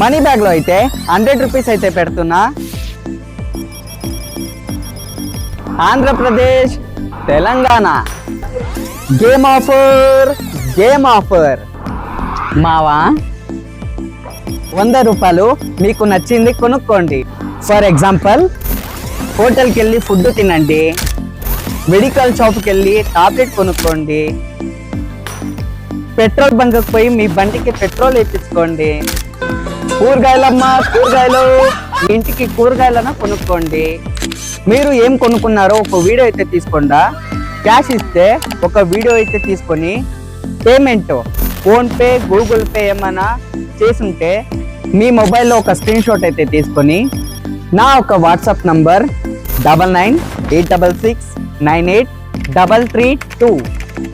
Money బ్యాగ్లో అయితే hundred rupees అయితే పెడుతున్నా. Andhra Pradesh Telangana. Game offer game offer మావా? వంద రూపాయలు మీకు నచ్చింది కొనుక్కోండి. ఫర్ ఎగ్జాంపుల్ హోటల్కి వెళ్ళి ఫుడ్ తినండి. మెడికల్ షాప్కి వెళ్ళి టాబ్లెట్ కొనుక్కోండి పెట్రోల్ బంక్కి పోయి మీ బండికి పెట్రోల్ వేయించుకోండి కూరగాయలమ్మ కూరగాయలు. ఇంటికి కూరగాయలను కొనుక్కోండి. మీరు ఏం కొనుక్కున్నారో ఒక వీడియో అయితే తీసుకోండా. క్యాష్ ఇస్తే ఒక వీడియో అయితే తీసుకొని పేమెంట్ ఫోన్పే గూగుల్ పే ఏమైనా చేసుంటే మీ మొబైల్లో ఒక స్క్రీన్ షాట్ అయితే తీసుకొని నా ఒక WhatsApp number double nine eight double six nine eight double three two.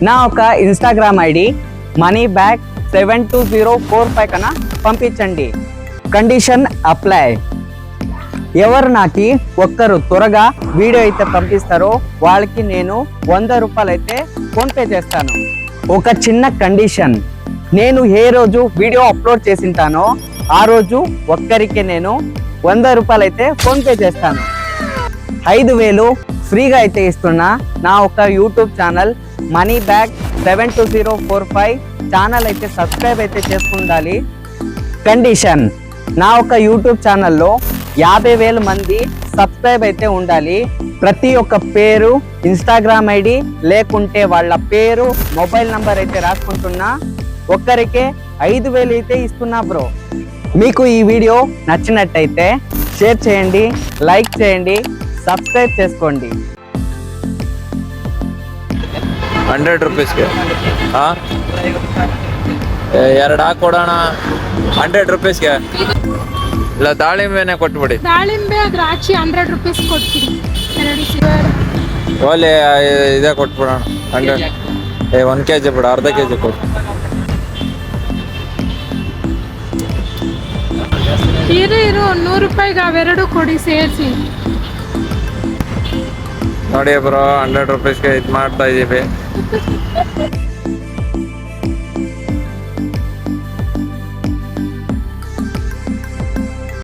నా ఒక Instagram ID money bag seven two zero four five కన్నా పంపించండి. Condition apply. ఎవరు నాకు ఒక్కరు త్వరగా వీడియో అయితే పంపిస్తారో వాళ్ళకి నేను వంద రూపాయలు అయితే ఫోన్పే చేస్తాను. ఒక చిన్న కండిషన్. నేను ఏ రోజు వీడియో అప్లోడ్ చేసింటానో ఆ రోజు ఒక్కరికి నేను వంద రూపాయలు అయితే ఫోన్పే చేస్తాను. ఐదు వేలు ఫ్రీగా అయితే ఇస్తున్న నా ఒక YouTube channel money bag seven two zero four five channel అయితే సబ్స్క్రైబ్ అయితే చేసుకుండాలి. కండిషన్. నా ఒక యూట్యూబ్ ఛానల్లో యాభై వేల మంది సబ్స్క్రైబ్ అయితే ఉండాలి ప్రతి ఒక్క పేరు ఇన్స్టాగ్రామ్ ఐడి లేకుంటే వాళ్ళ పేరు మొబైల్ నంబర్ అయితే రాసుకుంటున్నా ఒక్కరికే ఐదు వేలు అయితే ఇస్తున్నా బ్రో మీకు ఈ వీడియో నచ్చినట్టయితే షేర్ చేయండి లైక్ చేయండి సబ్స్క్రైబ్ చేసుకోండి ಹಂಡ್ರೆಡ್ ರುಪೀಸ್ಗೆ ಹಾಂ ಎರಡು ಹಾಕೊಡೋಣ ಹಂಡ್ರೆಡ್ ರುಪೀಸ್ಗೆ? ಇಲ್ಲ ದಾಳಿಂಬೆನೆ ಕೊಟ್ಬಿಡಿ. ದಾಳಿಂಬೆ ದ್ರಾಕ್ಷಿ ಹಂಡ್ರೆಡ್ ರುಪೀಸ್ ಕೊಡ್ತೀನಿ. ಎರಡು ಓಲಿ ಇದೇ ಕೊಟ್ಬಿಡೋಣ ಹಂಡ್ರೆಡ್. ಏ ಒಂದು ಕೆ ಜಿ ಬಿಡು ಅರ್ಧ ಕೆ ಜಿ ಕೊಡು. ಇರು ಇರು ನೂರು ರೂಪಾಯಿಗೆ ಅವೆರಡು ಕೊಡಿ ಸೇರಿಸಿ. ನೋಡಿ ಬ್ರೋ ಹಂಡ್ರೆಡ್ ರುಪೀಸ್ಗೆ ಇದು ಮಾಡ್ತಾ ಇದ್ದೀವಿ